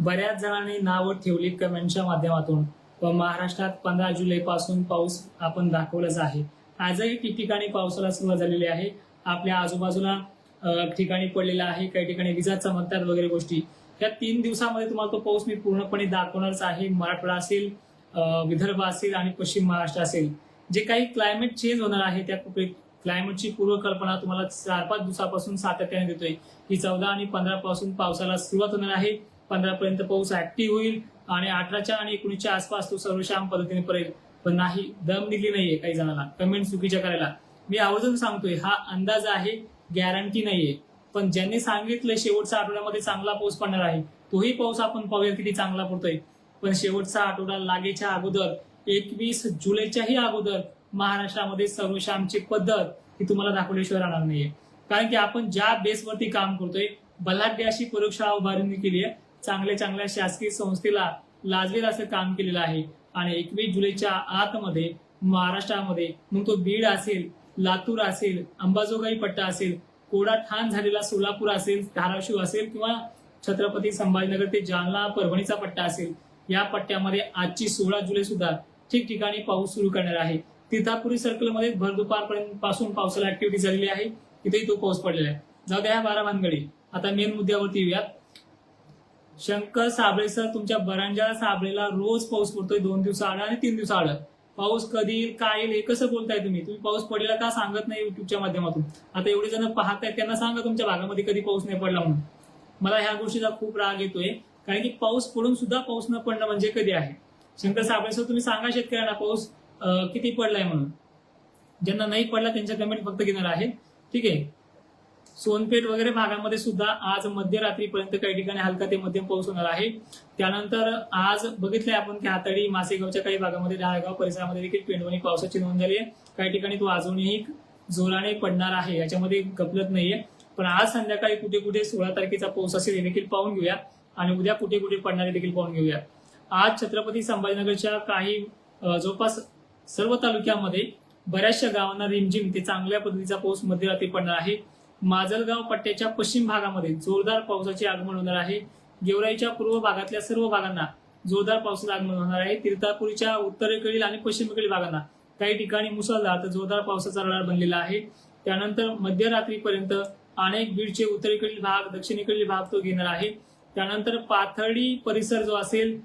बऱ्याच जणांनी नावं ठेवली कमेंटच्या माध्यमातून. व महाराष्ट्रात पंधरा जुलै पासून पाऊस आपण दाखवलाच आहे. आजही ठिकठिकाणी पावसाला सुरुवात झालेली आहे. आपल्या आजूबाजूला ठिकाणी पडलेला आहे. काही ठिकाणी विजा चमकतात वगैरे गोष्टी. या तीन दिवसामध्ये तुम्हाला तो पाऊस मी पूर्णपणे दाखवणारच आहे. मराठवाडा असेल विदर्भ असेल आणि पश्चिम महाराष्ट्र असेल. जे काही क्लायमेट चेंज होणार आहे त्या क्लायमेटची पूर्वकल्पना तुम्हाला चार पाच दिवसापासून सातत्याने देतोय. की चौदा आणि पंधरा पासून पावसाला सुरुवात होणार आहे. पंधरा पर्यंत पाऊस ऍक्टिव्ह होईल आणि अठराच्या आणि एकोणीसच्या आसपास तो सर्वश्याम पद्धतीने पडेल. पण नाही दम निघली नाहीये काही जणांना. कमेंट चुकीच्या करायला. मी आवर्जून सांगतोय हा अंदाज आहे गॅरंटी नाहीये. पण ज्यांनी सांगितलं शेवटच्या आठवड्यामध्ये चांगला पाऊस पडणार आहे तोही पाऊस आपण पाहूया किती चांगला पडतोय. पण शेवटचा आठवडा लागेच्या अगोदर एकवीस जुलैच्याही अगोदर महाराष्ट्रामध्ये सर्वशामची पद्धत ही तुम्हाला दाखवल्याशिवाय राहणार नाहीये. कारण की आपण ज्या बेसवरती काम करतोय बलाढ्य अशी प्रयोगशाळा उभारणी केली आहे चांगल्या चांगल्या शासकीय संस्थेला लाजवेल असं काम केलेलं आहे. आणि एकवीस जुलैच्या आतमध्ये महाराष्ट्रामध्ये मग तो बीड असेल लातूर असेल अंबाजोगाई पट्टा असेल कोडा ठाण झालेला सोलापूर असेल धाराशिव असेल किंवा छत्रपती संभाजीनगर ते जालना परभणीचा पट्टा असेल या पट्ट्यामध्ये आजची सोळा जुलै सुद्धा ठिकठिकाणी पाऊस सुरू करणार आहे. तिथापुरी सर्कलमध्ये भर दुपारपर्यंत पासून पावसाला ऍक्टिव्हिटी झालेली आहे. तिथेही तो पाऊस पडलेला आहे. जाऊ द्या ह्या बारा भानगडी आता मेन मुद्द्यावरती येऊयात. शंकर साबळे सर तुमच्या बरांजा साबळेला रोज पाऊस पडतोय दोन दिवसाआड आणि तीन दिवसाआड. पाऊस कधी येईल काय येईल हे कसं बोलताय तुम्ही? तुम्ही पाऊस पडलेला का सांगत नाही युट्यूबच्या माध्यमातून? आता एवढे जण पाहतायत त्यांना सांगा तुमच्या भागामध्ये कधी पाऊस नाही पडला म्हणून. मला ह्या गोष्टीचा खूप राग येतोय कारण की पाऊस पडून सुद्धा पाऊस न पडणं म्हणजे कधी आहे? शंकर साबळे सर तुम्ही सांगा शेतकऱ्यांना पाऊस किती पडलाय म्हणून. ज्यांना नाही पडला त्यांच्या कमेंट फक्त घेणार आहे. ठीक आहे? सोनपेठ वगैरे भागामध्ये सुद्धा आज मध्यरात्रीपर्यंत काही ठिकाणी हलका ते मध्यम पाऊस होणार आहे. त्यानंतर आज बघितलंय आपण की हातडी मासेगावच्या काही भागामध्ये राळगाव परिसरामध्ये देखील पेंडवणी पावसाची नोंद झाली आहे. काही ठिकाणी तो अजूनही जोराने पडणार आहे याच्यामध्ये गपलत नाहीये. पण आज संध्याकाळी कुठे कुठे सोळा तारखेचा पाऊस असेल हे देखील पाहून घेऊया. आणि उद्या कुठे कुठे पडणारे देखील पाहून घेऊया. आज छत्रपती संभाजीनगरच्या काही जवळपास सर्व तालुक्यामध्ये बऱ्याचशा गावांना रिमझिम ते चांगल्या पद्धतीचा पाऊस मध्यरात्री पडणार आहे. माजलगाव पट्ट्याच्या पश्चिम भागामध्ये जोरदार पावसाचे आगमन होणार आहे. गेवराईच्या पूर्व भागातल्या सर्व भागांना जोरदार पावसाचं आगमन होणार आहे. तीर्थापुरीच्या उत्तरेकडील आणि पश्चिमेकडील भागांना काही ठिकाणी मुसळधार तर जोरदार पावसाचा रडार बनलेला आहे. त्यानंतर मध्यरात्रीपर्यंत अनेक बीडचे उत्तरेकडील भाग दक्षिणेकडील भाग तो घेणार आहे. त्यानंतर पाथर्डी परिसर जो असेल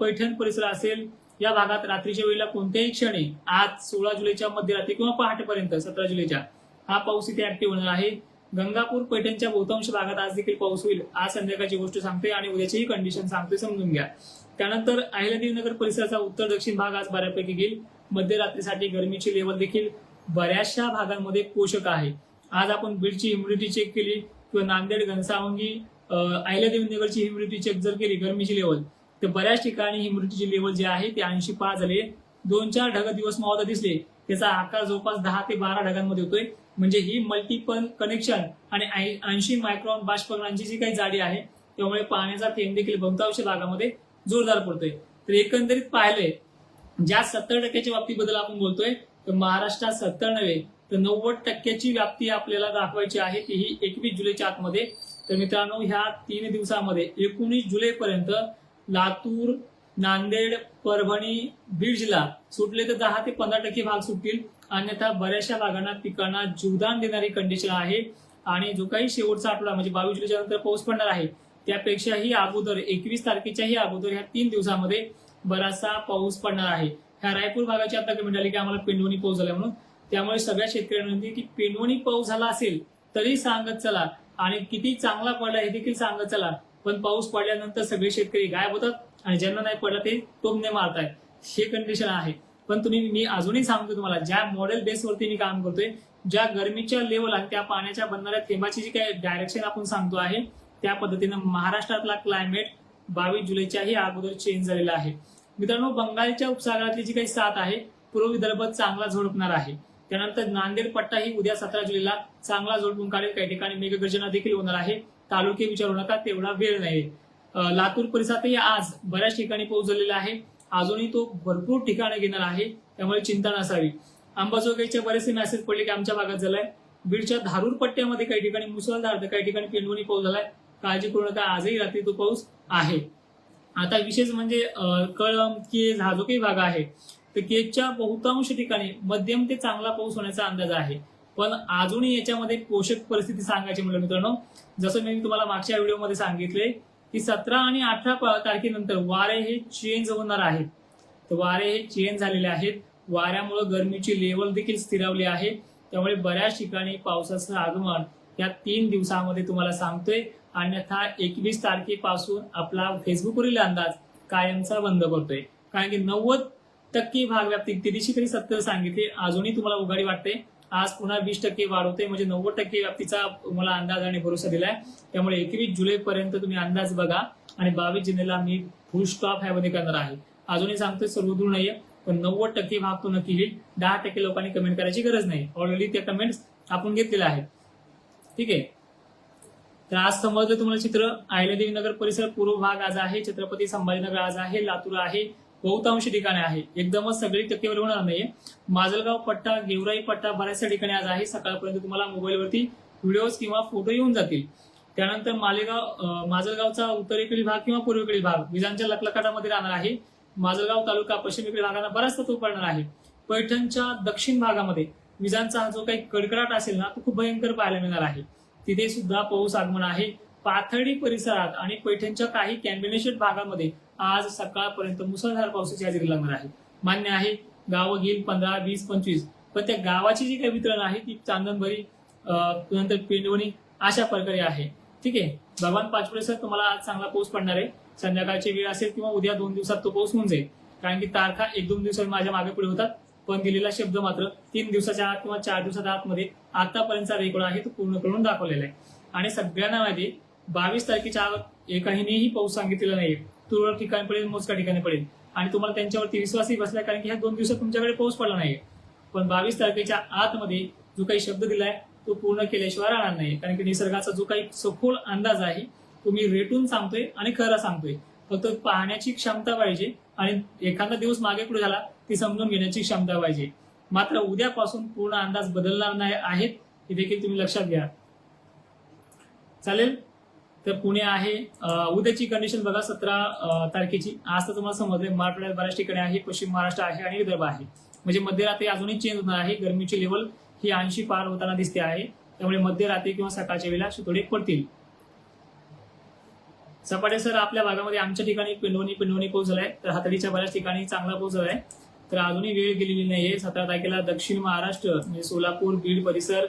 पैठण परिसर असेल या भागात रात्रीच्या वेळेला कोणत्याही क्षणी आज सोळा जुलैच्या मध्यरात्री किंवा पहाटेपर्यंत सतरा जुलैच्या हा पाऊस इथे ऍक्टिव्ह होणार आहे. गंगापूर पैठणच्या बहुतांश भागात आज देखील पाऊस होईल. आज संध्याकाळची गोष्ट सांगते आणि उद्याचीही कंडिशन सांगते समजून घ्या. त्यानंतर अहिल्यादेवीनगर परिसराचा उत्तर दक्षिण भाग आज बऱ्यापैकी घेईल. मध्यरात्रीसाठी गरमीची लेवल देखील बऱ्याचशा भागांमध्ये पोषक आहे. आज आपण बीडची इम्युनिटी चेक केली किंवा नांदेड घनसावंगी अं, अहिल्यादेवीनगरची इम्युनिटी चेक जर केली गरमीची लेवल तर बऱ्याच ठिकाणी इम्युनिटीची लेवल जे आहे ते ऐंशी पाच झाले दोन चार ढग दिवस मावता दिसले त्याचा आकार जवळपास दहा ते बारा ढगांमध्ये होतोय. म्हणजे ही मल्टिपल कनेक्शन आणि ऐंशी मायक्रॉन बाष्पकणांची जी काही जाडी आहे त्यामुळे पाण्याचा थेंब देखील बहुतांश भागामध्ये जोरदार पडतोय. तर एकंदरीत पाहिलंय ज्या सत्तर टक्क्याच्या व्याप्तीबद्दल आपण बोलतोय तर महाराष्ट्रात सत्तर नव्हे तर नव्वद टक्क्याची व्याप्ती आपल्याला दाखवायची आहे ती ही एकवीस जुलैच्या आतमध्ये. तर मित्रांनो ह्या तीन दिवसामध्ये एकोणीस जुलैपर्यंत लातूर नांदेड परभणी बीड सुटले तर दहा ते पंधरा टक्के भाग सुटतील. अन्यथा बऱ्याचशा भागांना पिकांना जीवदान देणारी कंडिशन आहे. आणि जो काही शेवटचा आठवडा म्हणजे बावीस जुलैच्या नंतर पाऊस पडणार आहे त्यापेक्षाही अगोदर एकवीस तारखेच्याही अगोदर ह्या तीन दिवसामध्ये बराचसा पाऊस पडणार आहे. ह्या रायपूर भागाची आता कमेंट आली की आम्हाला पेंडवणी पाऊस झाला म्हणून. त्यामुळे सगळ्या शेतकऱ्यांना की पेंडवणी पाऊस झाला असेल तरी सांगत चला. आणि किती चांगला पडला हे देखील सांगत चला. पण पाऊस पडल्यानंतर सगळे शेतकरी गायब होतात. आणि ज्यांना नाही पडला ते टोमने मारताय हे कंडिशन आहे. पण तुम्ही मी अजूनही सांगतो तुम्हाला ज्या मॉडेल बेसवरती मी काम करतोय ज्या गरमीच्या लेवल आणि त्या पाण्याच्या बनणाऱ्या थेंबाची जी काही डायरेक्शन आपण सांगतो आहे त्या पद्धतीनं महाराष्ट्रातला क्लायमेट बावीस जुलैच्याही अगोदर चेंज झालेला आहे. मित्रांनो बंगालच्या उपसागरातली जी काही साथ आहे पूर्व विदर्भात चांगला झोडपणार आहे. त्यानंतर नांदेड पट्टा ही उद्या सतरा जुलैला चांगला झोडपून काढेल. काही ठिकाणी मेघगर्जना देखील होणार आहे. तालुके विचारू नका तेवढा वेळ नाही. लातूर परिसरातही आज बऱ्याच ठिकाणी पाऊस झालेला आहे. अजूनही तो भरपूर ठिकाणी घेणार आहे. त्यामुळे चिंता नसावी. अंबाजोगाईचे बरेचसे मेसेज पडले की आमच्या भागात झालाय. बीडच्या धारूर पट्ट्यामध्ये काही ठिकाणी मुसळधार तर काही ठिकाणी पेंडवणी पाऊस झालाय. काळजी करू नका आजही रात्री तो पाऊस आहे. आता विशेष म्हणजे कळम केज हा जो काही भाग आहे तर केजच्या बहुतांश ठिकाणी मध्यम ते चांगला पाऊस होण्याचा अंदाज आहे. पण अजूनही याच्यामध्ये पोषक परिस्थिती सांगायची म्हणलं मित्रांनो जसं मी तुम्हाला मागच्या व्हिडिओमध्ये सांगितले की सतरा आणि अठरा तारखेनंतर वारे हे चेंज होणार आहेत. तर वारे हे चेंज झालेले आहेत. वाऱ्यामुळे गरमीची लेवल देखील स्थिरावली आहे. त्यामुळे बऱ्याच ठिकाणी पावसाचं आगमन या तीन दिवसामध्ये तुम्हाला सांगतोय. अन्यथा एकवीस तारखेपासून आपला फेसबुकवरील अंदाज कायमचा बंद करतोय कारण की नव्वद टक्के भाग व्याप्ती त्या दिवशी तरी सत्तर सांगितले अजूनही तुम्हाला उघाडी वाटते. आज पुन्हा वीस टक्के वाढ होते. म्हणजे नव्वद टक्के व्याप्तीचा मला अंदाज आणि भरोसा दिलाय. त्यामुळे एकवीस जुलै पर्यंत तुम्ही अंदाज बघा आणि बावीस जुलैला मी फुल स्टॉप ह्यामध्ये करणार आहे. अजूनही सांगतोय सर्वदूर नाहीये पण नव्वद टक्के भाग तो नक्की येईल दहा टक्के लोकांनी कमेंट करायची गरज नाही. ऑलरेडी त्या कमेंट्स आपण घेतलेल्या आहेत. ठीक आहे? तर आज समजलं तुम्हाला चित्र. अहिल्यादेवी नगर परिसर पूर्व भाग आज आहे. छत्रपती संभाजीनगर आज आहे. लातूर आहे. बहुतांश ठिकाणी आहे. एकदमच सगळी टक्केवारी होणार नाहीये. माजलगाव पट्टा गेवराई पट्टा बऱ्याचशा ठिकाणी आज आहे. सकाळपर्यंत तुम्हाला मोबाईलवरती व्हिडिओज किंवा फोटो येऊन जातील. त्यानंतर मालेगाव माजलगावचा उत्तरेकडील भाग किंवा पूर्वेकडील भाग विजांच्या लकलकाटामध्ये राहणार आहे. माजलगाव तालुका पश्चिमेकडील भागांना बराचसा तो पडणार आहे. पैठणच्या दक्षिण भागामध्ये विजांचा हा जो काही कडकडाट असेल ना तो खूप भयंकर पाहायला मिळणार आहे. तिथे सुद्धा पाऊस आगमन आहे. पाथर्डी परिसरात आणि पैठणच्या काही कॅम्बिनेशन भागामध्ये आज सकाळपर्यंत मुसळधार पावसाची हजेरी लागणार आहे. मान्य आहे गावं घेईल पंधरा वीस पंचवीस. पण त्या गावाची जी काही वितरण आहे ती चांदनभरी नंतर पेंडवणी अशा प्रकारे आहे. ठीक आहे? भगवान पाचपुडे सर तुम्हाला आज चांगला पाऊस पडणार आहे. संध्याकाळची वेळ असेल किंवा उद्या दोन दिवसात तो पाऊस होऊन जाईल. कारण की तारखा एक दोन दिवसात माझ्या मागे पुढे होतात. पण दिलेला शब्द मात्र तीन दिवसाच्या आत किंवा चार दिवसाच्या आतमध्ये आतापर्यंतचा रेकॉर्ड आहे तो पूर्ण करून दाखवलेला आहे. आणि सगळ्यांना माहिती बावीस तारखेच्या आत एकाहीनेही पाऊस सांगितलेला नाही तुरळक ठिकाणी पडेल मोजक्या ठिकाणी पडेल. आणि तुम्हाला त्यांच्यावरती विश्वासही बसला कारण की ह्या दोन दिवसात तुमच्याकडे पाऊस पडला नाही. पण बावीस तारखेच्या आतमध्ये जो काही शब्द दिलाय तो पूर्ण केल्याशिवाय राहणार नाही. कारण की निसर्गाचा जो काही सखोल अंदाज आहे तो मी रेटून सांगतोय आणि खरं सांगतोय. फक्त पाहण्याची क्षमता पाहिजे आणि एखादा दिवस मागे पुढे झाला ती समजून घेण्याची क्षमता पाहिजे. मात्र उद्यापासून पूर्ण अंदाज बदलणार नाही आहेत हे देखील तुम्ही लक्षात घ्या. चालेल? तर पुणे आहे. उद्याची कंडिशन बघा सतरा तारखेची. आज तर तुम्हाला समजले मराठवाड्यात बऱ्याच ठिकाणी आहे. पश्चिम महाराष्ट्र आहे आणि विदर्भ आहे. म्हणजे मध्यरात्री अजूनही चेंज होणार आहे. गरमीची लेवल ही ऐंशी पार होताना दिसते आहे. त्यामुळे मध्यरात्री किंवा सकाळच्या वेळेला शितोडे पडतील. सपाटे सर आपल्या भागामध्ये आमच्या ठिकाणी पिंडवणी पिंडवणी पाऊस झालाय. तर हातडीच्या बऱ्याच ठिकाणी चांगला पाऊस झालाय. तर अजूनही वेळ गेलेली नाहीये. सतरा तारखेला दक्षिण महाराष्ट्र म्हणजे सोलापूर बीड परिसर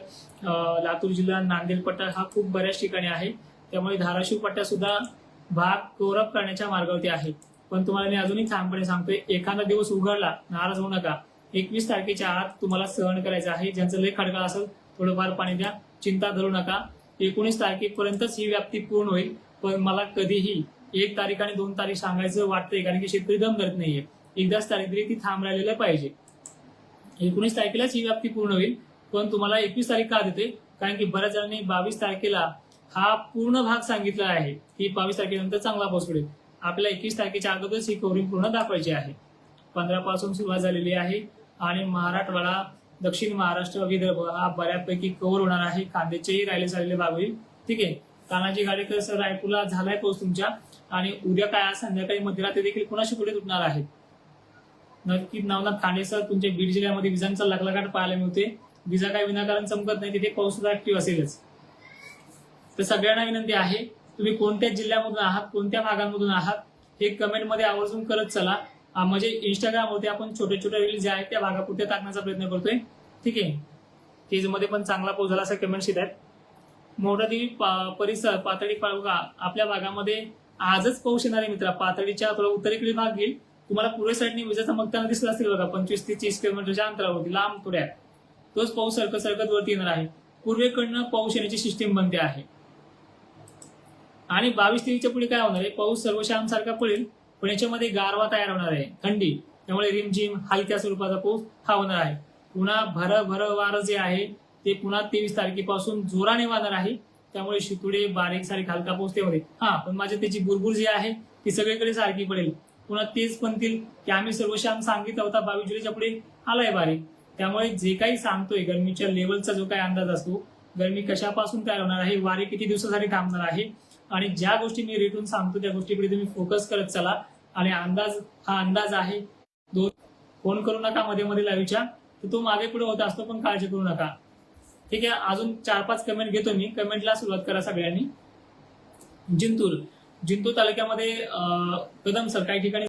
लातूर जिल्हा नांदेड पट्टा हा खूप बऱ्याच ठिकाणी आहे. त्यामुळे धाराशिव पट्टा सुद्धा भाग कोरप करण्याच्या मार्गावरती आहे पण तुम्हाला मी अजूनही ठामपणे सांगतोय एखादा दिवस उघडला नाराज होऊ नका. एकवीस तारखेच्या आत तुम्हाला सहन करायचं आहे. ज्यांचं लय खडकाळ असेल थोडंफार पाणी द्या. चिंता धरू नका. एकोणीस तारखेपर्यंतच ही व्याप्ती पूर्ण होईल. पण मला कधीही एक तारीख आणि दोन तारीख सांगायचं वाटतंय कारण की शेतकरी दम करत नाहीये. एकदाच तारीख दिली ती थांब राहिलेलं पाहिजे. एकोणीस तारखेलाच ही व्याप्ती पूर्ण होईल. पण तुम्हाला एकवीस तारीख का देते कारण की बऱ्याच जणांनी बावीस तारखेला हा पूर्ण भाग सांगितला आहे. की बावीस तारखेनंतर चांगला पाऊस पडेल. आपल्याला एकवीस तारखेच्या अगोदरच ही कव्हरिंग पूर्ण दाखवायची आहे. पंधरा पासून सुरुवात झालेली आहे आणि महाराष्ट्रवाडा दक्षिण महाराष्ट्र विदर्भ हा बऱ्यापैकी कव्हर होणार आहे. कांद्याचेही राहिले झालेले भाग होईल. ठीक आहे? तानाजी गाडेकर सर रायपूरला झालाय पाऊस तुमच्या. आणि उद्या काय आज संध्याकाळी मध्यरात्री देखील कुणाशी पुढे तुटणार आहे? नक्की नवनाथ खांडे सर तुमच्या बीड जिल्ह्यामध्ये विजांचा लखलखाट पाहायला मिळते विजा काय विनाकारण चमकत नाही तिथे पाऊस सुद्धा ऍक्टिव्ह असेलच. तर सगळ्यांना विनंती आहे तुम्ही कोणत्या जिल्ह्यामधून आहात कोणत्या भागांमधून आहात हे कमेंटमध्ये आवर्जून करत चला. म्हणजे इंस्टाग्रामवरती आपण छोटे छोटे रील जे आहेत त्या भागापुरते टाकण्याचा प्रयत्न करतोय. ठीक आहे? केजमध्ये पण चांगला पाऊस झाला असं कमेंट्स येत आहेत मोठादेवी पा- परिसर पातळी पाळुका आपल्या भागामध्ये आजच पाऊस येणार आहे मित्रा. पातळीच्या थोडा उत्तरेकडे भाग घेईल तुम्हाला पूर्व साईडने विजा चमकताना दिसत असतील बघा पंचवीस ते तीस किलोमीटरच्या अंतरावरती लांब थोड्या. तोच पाऊस सरकत सरकत वरती येणार आहे. पूर्वेकडनं पाऊस येण्याची सिस्टीम बनते आहे. आणि बावीस तेवीसच्या पुढे काय होणार आहे? पाऊस सर्वशाम सारखा पडेल. पण याच्यामध्ये गारवा तयार होणार आहे. थंडी. त्यामुळे रिमझिम हलक्या स्वरूपाचा पाऊस हा होणार आहे. पुन्हा भर भर वारं जे आहे ते पुन्हा तेवीस तारखेपासून जोराने वाहणार आहे. त्यामुळे शितुडे बारीक सारीक हलका पाऊस ते होते हा पण माझ्या त्याची बुरबुर जी आहे ती सगळीकडे सारखी पडेल. पुन्हा तेच म्हणतील की आम्ही सर्वश्याम सांगित होता बावीस जुलैच्या पुढे आलाय बारीक त्यामुळे जे काही सांगतोय गरमीच्या लेवलचा जो काही अंदाज असतो गरमी कशापासून तयार होणार आहे वारे किती दिवसासाठी थांबणार आहे आणि ज्या गोष्टी मी रिटून सांगतो त्या गोष्टीकडे तुम्ही फोकस करत चला. आणि अंदाज हा अंदाज आहे. दोन फोन करू नका मध्ये मध्ये लाईव्हच्या. तर तो मागे पुढे होत असतो पण काळजी करू नका. ठीक आहे अजून चार पाच कमेंट घेतो मी. कमेंटला सुरुवात करा सगळ्यांनी. जिंतूर. जिंतूर तालुक्यामध्ये कदम सर काही ठिकाणी